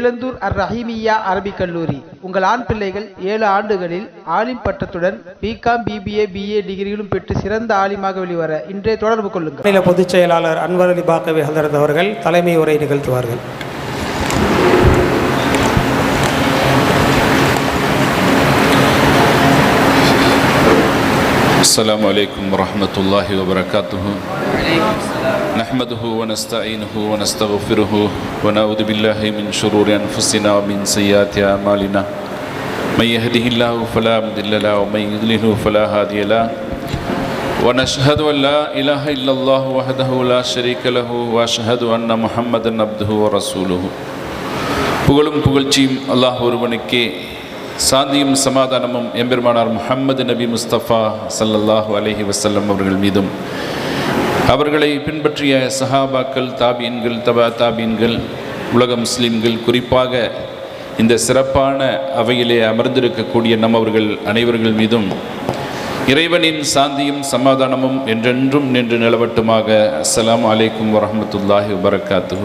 இளந்தூர் அர் ரஹீமியா அரபிக் கல்லூரி. உங்கள் ஆண் பிள்ளைகள் ஏழு ஆண்டுகளில் ஆலிம் பட்டத்துடன் பிகாம் பிபிஏ பிஏ டிகிரிகளும் பெற்று சிறந்த ஆலிமாக வெளிவர இன்றைய தொடர்பு கொள்ளுங்கள். மாநில பொதுச் செயலாளர் அன்வர் அலி பாக்கவி ஹதரத் அவர்கள் தலைமை உரை நிகழ்த்துவார்கள். السلام عليكم ورحمة الله وبركاته. نحمده ونستعينه ونستغفره ونعوذ بالله من شرور أنفسنا ومن سيئات أعمالنا. من يهده الله فلا مضل له ومن يضلله فلا هادي له. ونشهد أن لا إله إلا الله وحده لا شريك له وأشهد أن محمدا عبده ورسوله. புகழும் புகழ்ச்சியும் அல்லாஹ் ஒருவனுக்கே சாந்தியும் சமாதானமும் எம்பெருமானார் முஹம்மது நபி முஸ்தபா சல்லல்லாஹு அலஹி வசல்லம் அவர்கள் மீதும். அவர்களை பின்பற்றிய சஹாபாக்கள் தாபீன்கள் தபா தாபீன்கள் உலக முஸ்லீம்கள் குறிப்பாக இந்த சிறப்பான அவையிலே அமர்ந்திருக்கக்கூடிய நம்மவர்கள் அனைவர்கள் மீதும் இறைவனின் சாந்தியும் சமாதானமும் என்றென்றும் நின்று நிலவட்டுமாக. அஸ்லாம் அலைக்கும் வரமத்துல்லாஹி வபரகாத்து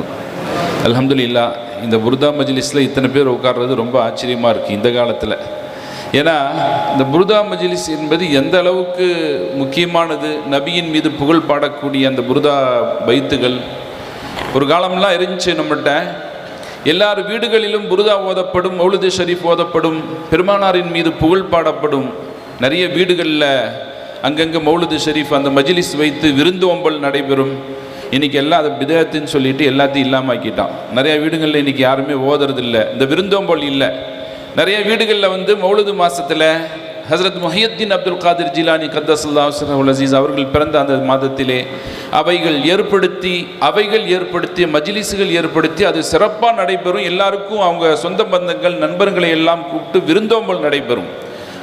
அலமதுல்லா இந்த புருதா மஜிலிஸில் இத்தனை பேர் உட்கார்றது ரொம்ப ஆச்சரியமாக இருக்குது இந்த காலத்தில். ஏன்னா இந்த புருதா மஜ்லிஸ் என்பது எந்த அளவுக்கு முக்கியமானது? நபியின் மீது புகழ் பாடக்கூடிய அந்த புருதா பைத்துகள். ஒரு காலம்லாம் இருந்துச்சு நம்மகிட்ட எல்லார் வீடுகளிலும் புருதா ஓதப்படும் மௌலுது ஷரீஃப் ஓதப்படும் பெருமானாரின் மீது புகழ் பாடப்படும் நிறைய வீடுகளில் அங்கங்கே மௌலுது ஷரீஃப் அந்த மஜிலிஸ் வைத்து விருந்தோம்பல் நடைபெறும். இன்றைக்கி எல்லாம் அதை பிதத்துன்னு சொல்லிட்டு எல்லாத்தையும் இல்லாமல் ஆக்கிட்டான் நிறைய வீடுகளில் இன்றைக்கி யாருமே ஓதுறது இல்லை இந்த விருந்தோம்பல் இல்லை. நிறைய வீடுகளில் வந்து மௌலது மாதத்தில் ஹசரத் முஹியத்தீன் அப்துல் காதிர் ஜிலானி கத்தசுல்லா அசீஸ் அவர்கள் பிறந்த அந்த மாதத்திலே அவைகள் ஏற்படுத்தி அவைகள் ஏற்படுத்தி மஜ்லிஸுகள் ஏற்படுத்தி அது சிறப்பாக நடைபெறும். எல்லாருக்கும் அவங்க சொந்த பந்தங்கள் நண்பர்களை எல்லாம் கூப்பிட்டு விருந்தோம்பல் நடைபெறும்.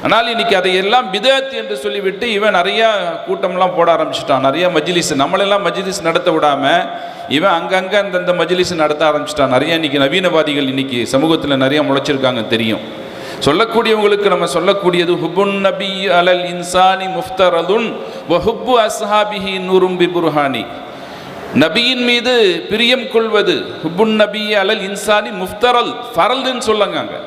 ஆனால் இன்னைக்கு அதையெல்லாம் பிதாத் என்று சொல்லிவிட்டு இவன் நிறையா கூட்டம்லாம் போட ஆரம்பிச்சிட்டான். நிறைய மஜ்லிஸ் நம்மளெல்லாம் மஜ்லிஸ் நடத்த விடாமல் இவன் அங்கங்கே அந்தந்த மஜ்லிஸ் நடத்த ஆரம்பிச்சிட்டான். நிறைய இன்னைக்கு நவீனவாதிகள் இன்னைக்கு சமூகத்தில் நிறைய முளைச்சிருக்காங்க தெரியும். சொல்லக்கூடியவங்களுக்கு நம்ம சொல்லக்கூடியது ஹுபுன் நபி அலல் இன்சானி முஃப்தரதுன் வஹுப்பு அஸ்ஹாபிஹி நூரும்பி புர்ஹானி. நபியின் மீது பிரியம் கொள்வது ஹுபுன் நபி அலல் இன்சானி முஃப்தரல் ஃபரல்னு சொல்லுங்க அங்கே.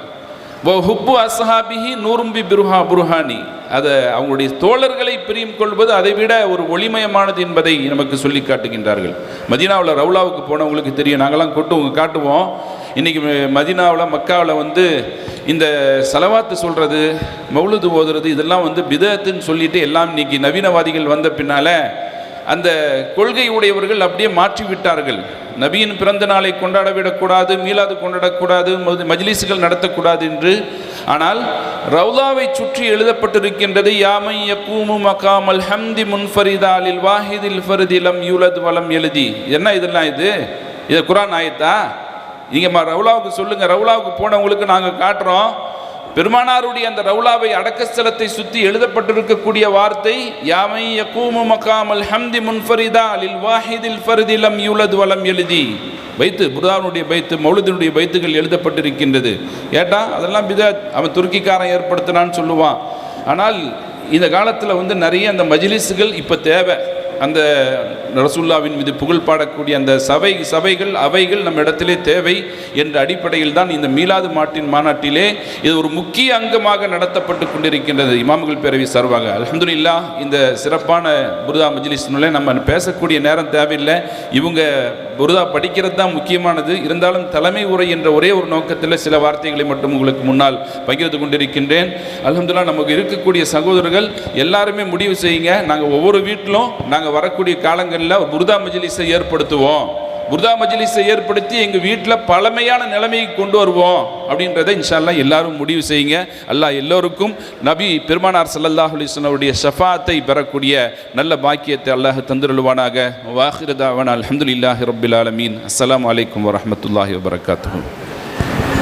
ஹுப்பு அஸ்ஹாபிஹி நூரும்பி பிருஹா புருஹானி. அதை அவங்களுடைய தோழர்களை பிரியும் கொள்வது அதை விட ஒரு ஒளிமயமானது என்பதை நமக்கு சொல்லி காட்டுகின்றார்கள். மதீனாவில் ரவுலாவுக்கு போனவங்களுக்கு தெரியும். நாங்களாம் கொட்டு காட்டுவோம். இன்றைக்கி மதினாவில் மக்காவில் வந்து இந்த செலவாத்து சொல்கிறது மௌலுது ஓதுறது இதெல்லாம் வந்து பிதத்துன்னு சொல்லிட்டு எல்லாம் இன்னைக்கு நவீனவாதிகள் வந்த பின்னால் அந்த கொள்கை உடையவர்கள் அப்படியே மாற்றி விட்டார்கள். நபியின் பிறந்த நாளை கொண்டாட விடக்கூடாது மீளாது கொண்டாடக்கூடாது மது- நடத்தக்கூடாது என்று. ஆனால் ரவுலாவை சுற்றி எழுதப்பட்டிருக்கின்றது யாமை யக்கூமு மகாமல் ஹம்தி முன்ஃபரிதாலில் வாஹிதில் ஃபரிதிலம் யூலத் வலம் எழுதி என்ன இதெல்லாம் இது? இது குரான் ஆயத்தா? நீங்கள் ரவுலாவுக்கு சொல்லுங்கள் ரவுலாவுக்கு போனவங்களுக்கு நாங்கள் காட்டுறோம். பெருமானாருடைய அந்த ரவுலாவை அடக்கஸ்தலத்தை சுற்றி எழுதப்பட்டிருக்கக்கூடிய வார்த்தை யாமை யக்கூமு மகாமல் ஹம்தி முன்ஃபரிதா லில் வாஹிதில் ஃபர்திலம் யூலத் வலம் எழுதி பைத்து புர்தானுடைய பைத்து மௌலுதினுடைய பைத்துகள் எழுதப்பட்டிருக்கின்றது. ஏட்டா அதெல்லாம் பிதத் அவன் துருக்கிக்காரன் ஏற்படுத்தினான்னு சொல்லுவான். ஆனால் இந்த காலத்தில் வந்து நிறைய அந்த மஜ்லிஸுகள் இப்போ தேவை. அந்த ரசுல்லாவின் மீது புகழ் பாடக்கூடிய அந்த சபை சபைகள் அவைகள் நம்ம இடத்திலே தேவை என்ற அடிப்படையில் தான் இந்த மீலாது மாட்டின் மாநாட்டிலே இது ஒரு முக்கிய அங்கமாக நடத்தப்பட்டு கொண்டிருக்கின்றது. இமாம்கள் பேரவை சார்பாக. அலமதுல்லா இந்த சிறப்பான புருதா மஜ்லிஸ்னுள்ள நம்ம பேசக்கூடிய நேரம் தேவையில்லை. இவங்க புருதா படிக்கிறது தான் முக்கியமானது. இருந்தாலும் தலைமை உரை என்ற ஒரே ஒரு நோக்கத்தில் சில வார்த்தைகளை மட்டும் உங்களுக்கு முன்னால் பகிர்ந்து கொண்டிருக்கின்றேன். அலமதுல்லா நமக்கு இருக்கக்கூடிய சகோதரர்கள் எல்லாருமே முடிவு செய்யுங்க. நாங்கள் ஒவ்வொரு வீட்டிலும் நாங்கள் வரக்கூடிய காலங்கள் காலங்களில் புருதா மஜிலிஸை ஏற்படுத்துவோம். புருதா மஜிலிஸை ஏற்படுத்தி எங்கள் வீட்டில் பழமையான நிலைமைக்கு கொண்டு வருவோம் அப்படின்றத இன்ஷால்லா எல்லாரும் முடிவு செய்யுங்க. அல்லாஹ் எல்லோருக்கும் நபி பெருமானார் சல்லல்லாஹ் அலிஸ்வனுடைய ஷஃபாத்தை பெறக்கூடிய நல்ல பாக்கியத்தை அல்லாஹ் தந்துருள்வானாக. வாஹிரதாவன் அலமதுல்லாஹி ரபுல் ஆலமீன். அஸ்லாம் வலைக்கம் வரமத்துல்லாஹி வபரகாத்துஹு.